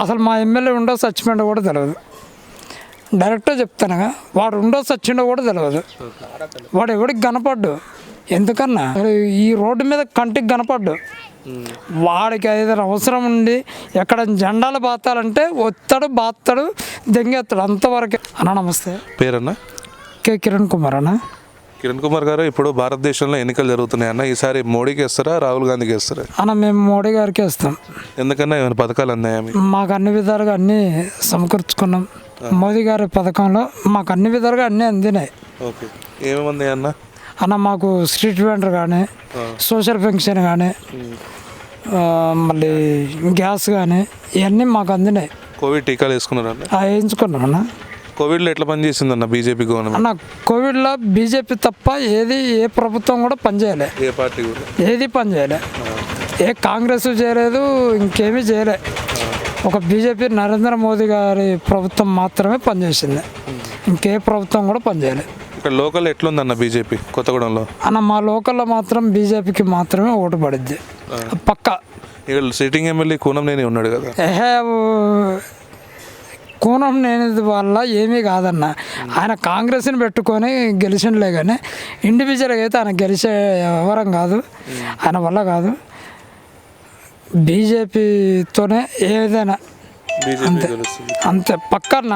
అసలు మా ఎమ్మెల్యే ఉండో చచ్చిపోయిండో కూడా తెలియదు డైరెక్ట్గా చెప్తానుగా వాడు ఉండో చచ్చిండో కూడా తెలియదు వాడు ఎవడికి కనపడ్డు? ఎందుకన్నా? ఈ రోడ్డు మీద కంటికి కనపడ్డు. వాడికి ఏదైనా అవసరం ఉండి ఎక్కడ జెండాలు బాతాలంటే ఒత్తాడు బాతాడు దెంగెత్తాడు అంతవరకే. అన్న నమస్తే. పేరన్నా? కే కిరణ్ కుమార్ అన్న. కిరణ్ కుమార్ గారు ఇప్పుడు భారతదేశంలో ఎన్నికలు జరుగుతున్నాయి అన్న ఈసారి మోడీకి వేస్తారా రాహుల్ గాంధీకి వేస్తారా? అన్న మేము మోడీ గారికి ఇస్తాం ఎందుకన్నా ఏమైనా పథకాలు అందాయా మీకు? మాకు అన్ని విధాలుగా అన్నీ సమకూర్చుకున్నాం. మోదీ గారి పథకంలో మాకు అన్ని విధాలుగా అన్నీ అందినాయి. ఓకే. ఏమేమి అన్న? అన్న మాకు స్ట్రీట్ వెండర్ కానీ సోషల్ పెన్షన్ కానీ మళ్ళీ గ్యాస్ కానీ ఇవన్నీ మాకు అందినాయి. కోవిడ్ టీకాలు వేసుకున్నారా ఆ వేయించుకున్నాం అన్న. కోవిడ్లో ఎట్లా పనిచేసిందన్న బీజేపీ గవర్నమెంట్? అన్న కోవిడ్లో బీజేపీ తప్ప ఏది ఏ ప్రభుత్వం కూడా పనిచేయలే. ఏ పార్టీ కూడా? ఏది పనిచేయలే. ఏ కాంగ్రెస్ చేయలేదు ఇంకేమీ చేయలే. ఒక బీజేపీ నరేంద్ర మోదీ గారి ప్రభుత్వం మాత్రమే పనిచేసింది. ఇంకే ప్రభుత్వం కూడా పనిచేయలే. ఇక్కడ లోకల్ ఎట్లుందన్న బీజేపీ కొత్తగూడెంలో? అన్న మా లోకల్లో మాత్రం బీజేపీకి మాత్రమే ఓటు పడిద్ది. పక్క. ఇక్కడ సిట్టింగ్ ఎమ్మెల్యే కూనంనేని ఉన్నాడు కదా? ఏహే కోణం లేనిది వల్ల ఏమీ కాదన్న. ఆయన కాంగ్రెస్ని పెట్టుకొని గెలిచిండలే కానీ ఇండివిజువల్గా అయితే ఆయన గెలిచే వ్యవహారం కాదు. ఆయన వల్ల కాదు. బీజేపీతోనే ఏదైనా గెలుస్తుంది. అంతే. పక్కన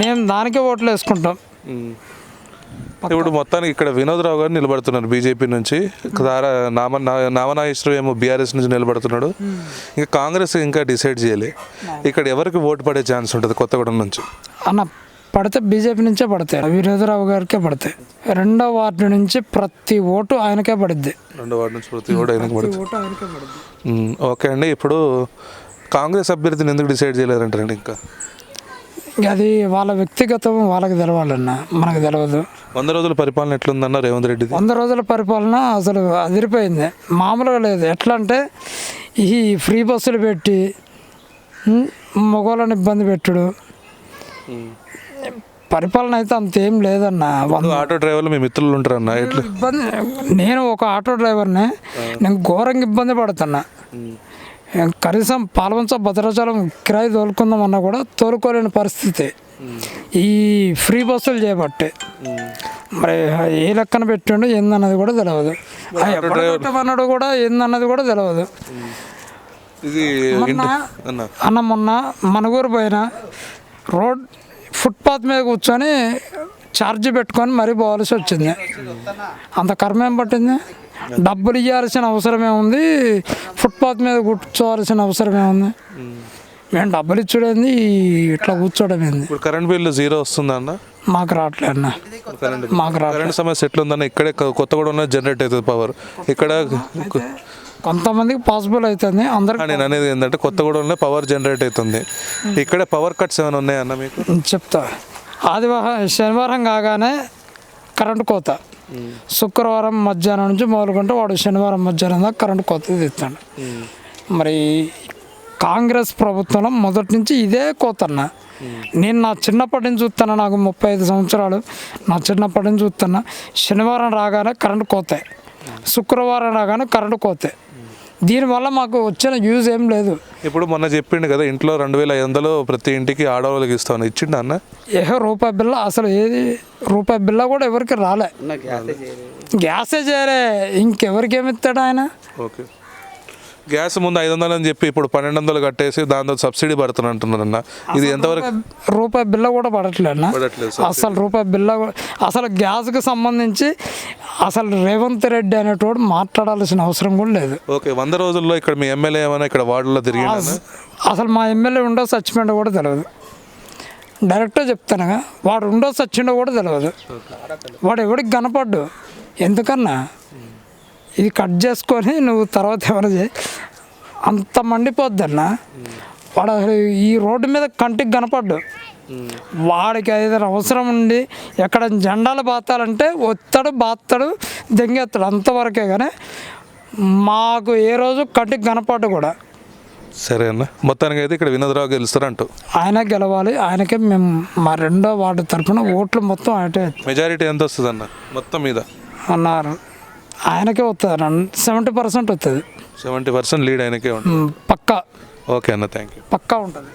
మేము దానికే ఓట్లు వేసుకుంటాం. ఇప్పుడు మొత్తానికి ఇక్కడ వినోదరావు గారు నిలబడుతున్నారు బీజేపీ నుంచి. దారా నామ నా- నామనాగేశ్వరం ఏమో బీఆర్ఎస్ నుంచి నిలబడుతున్నాడు. ఇంకా కాంగ్రెస్ ఇంకా డిసైడ్ చేయలే. ఇక్కడ ఎవరికి ఓటు పడే ఛాన్స్ ఉంటుంది కొత్తగూడెం నుంచి? అన్న పడితే బీజేపీ నుంచే పడతాయి. వీరేంద్రరావు గారికే పడతాయి. రెండో వార్డు నుంచి ప్రతి ఓటు ఆయనకే పడుద్ది. రెండో వార్డు నుంచి ప్రతి ఓటు ఆయనకి పడుతుంది ఉమ్, ఓకే అండి ఇప్పుడు కాంగ్రెస్ అభ్యర్థిని ఎందుకు డిసైడ్ చేయలేరంటారండి ఇంక? అది వాళ్ళ వ్యక్తిగతం వాళ్ళకి తెలవాలన్న మనకు తెలియదు వంద రోజుల పరిపాలన ఎట్లుందన్న రేవంత్ రెడ్డిది? వంద రోజుల పరిపాలన అసలు అదిరిపోయింది. మామూలుగా లేదు. ఎట్లా అంటే ఈ ఫ్రీ బస్సులు పెట్టి మగవాళ్ళని ఇబ్బంది పెట్టుడు. పరిపాలన అయితే అంతేం లేదన్న. వంద ఇప్పుడు ఆటో డ్రైవర్లు మీ మిత్రులు ఉంటారన్న? ఇబ్బంది నేను ఒక ఆటో డ్రైవర్ని నేను ఘోరంగా ఇబ్బంది పడుతున్నా. కనీసం పాల్వంచ భద్రాచలం కిరాయి తోలుకుందామన్నా కూడా తోలుకోలేని పరిస్థితి. ఈ ఫ్రీ బస్సులు చేయబట్టే మరి ఏ లెక్కన పెట్టిండో ఏందన్నది కూడా తెలియదు పెట్టమన్నాడు కూడా ఏందన్నది కూడా తెలియదు అన్న. మొన్న మనగూరు పైన రోడ్ ఫుట్పాత్ మీద కూర్చొని ఛార్జ్ పెట్టుకొని మరీ పోవాల్సి వచ్చింది. అంత కర్మ ఏం పట్టింది? డబ్బులు ఇవ్వాల్సిన అవసరమే ఉంది. ఫుట్పాత్ మీద కూర్చోవాల్సిన అవసరమే ఉంది. మేము డబ్బులు ఇచ్చుడేంది? ఇట్లా కూర్చోవడం ఏంది ఇప్పుడు కరెంట్ బిల్లు జీరో వస్తుందా అన్న? మాకు రావట్లే అన్న. మాకు కరెంట్ సమస్య ఎట్లుందన్న? ఇక్కడే కొత్తగూడెంలో జనరేట్ అవుతుంది పవర్ ఇక్కడ కొంతమందికి పాసిబుల్ అవుతుంది. అందరికి నేను అనేది ఏంటంటే కొత్తగూడెంలో పవర్ జనరేట్ అవుతుంది. ఇక్కడ పవర్ కట్స్ ఏమైనా ఉన్నాయన్న మీకు? చెప్తా. ఆదివారం శనివారం కాగానే కరెంటు కోత. శుక్రవారం మధ్యాహ్నం నుంచి మొదలుకుంటే వాడు శనివారం మధ్యాహ్నం దాకా కరెంటు కోత తీస్తాడు మరి కాంగ్రెస్ ప్రభుత్వంలో మొదటి నుంచి ఇదే కోతన్నా. నేను నా చిన్నప్పటి నుంచి చూస్తున్నా నాకు ముప్పై ఐదు సంవత్సరాలు. నా చిన్నప్పటి నుంచి చూస్తున్నా శనివారం రాగానే కరెంటు కోతాయి శుక్రవారం రాగానే కరెంటు కోతాయి దీనివల్ల మాకు వచ్చిన యూజ్ ఏం లేదు. ఇప్పుడు మొన్న చెప్పిండు కదా ఇంట్లో రెండు వేల ఐదు వందలు ప్రతి ఇంటికి ఆడవాళ్ళకి ఇస్తాను ఇచ్చిండు అన్న? ఏహో రూపాయి బిల్ల అసలు ఏది రూపాయి బిల్ల కూడా ఎవరికి రాలే. గ్యాసే చేయలే ఇంకెవరికి ఏమి ఇస్తాడు ఆయన? ఓకే. గ్యాస్ ముందు ఐదు వందలు అని చెప్పి ఇప్పుడు పన్నెండు వందలు కట్టేసి దాంతో సబ్సిడీ పడుతున్నా అంటున్నారు అన్న. ఇది ఎంతవరకు రూపాయి బిల్ల కూడా పడట్లేదు అసలు రూపాయి బిల్ల అసలు గ్యాస్కి సంబంధించి అసలు రేవంత్ రెడ్డి అనేటోడు మాట్లాడాల్సిన అవసరం కూడా లేదు. ఓకే వంద రోజుల్లో ఇక్కడ మీ ఎమ్మెల్యే ఏమైనా ఇక్కడ వార్డులో అన్న? అసలు మా ఎమ్మెల్యే ఉండో చచ్చిపోయిండో కూడా తెలియదు డైరెక్ట్గా చెప్తానుగా వాడు ఉండో చచ్చిండో కూడా తెలియదు వాడు ఎవడికి కనపడ్డు? ఎందుకన్నా? ఇది కట్ చేసుకొని నువ్వు తర్వాత ఏమైనా చేయి అంత మండిపోద్దన్న. వాడు అసలు ఈ రోడ్డు మీద కంటికి కనపడ్డు. వాడికి ఏదైనా అవసరం ఉండి ఎక్కడ జెండాలు బాతాలంటే ఒత్తాడు బాతాడు దెంగెత్తాడు అంతవరకే కానీ మాకు ఏ రోజు కంటికి కనపడ్డు కూడా. సరే అన్న. మొత్తానికి అయితే ఇక్కడ వినోదరావు గెలుస్తారంటూ. ఆయన గెలవాలి. ఆయనకే మేము మా రెండో వార్డు తరఫున ఓట్లు మొత్తం ఆయటే మెజారిటీ ఎంత వస్తుంది అన్న మొత్తం మీద. అన్నారు. ఆయనకే వస్తుంది సెవెంటీ పర్సెంట్ వస్తుంది సెవెంటీ పర్సెంట్ లీడ్ ఆయనకే ఉంటుంది. పక్కా. ఓకే అన్న థ్యాంక్ యూ పక్కా ఉంటుంది.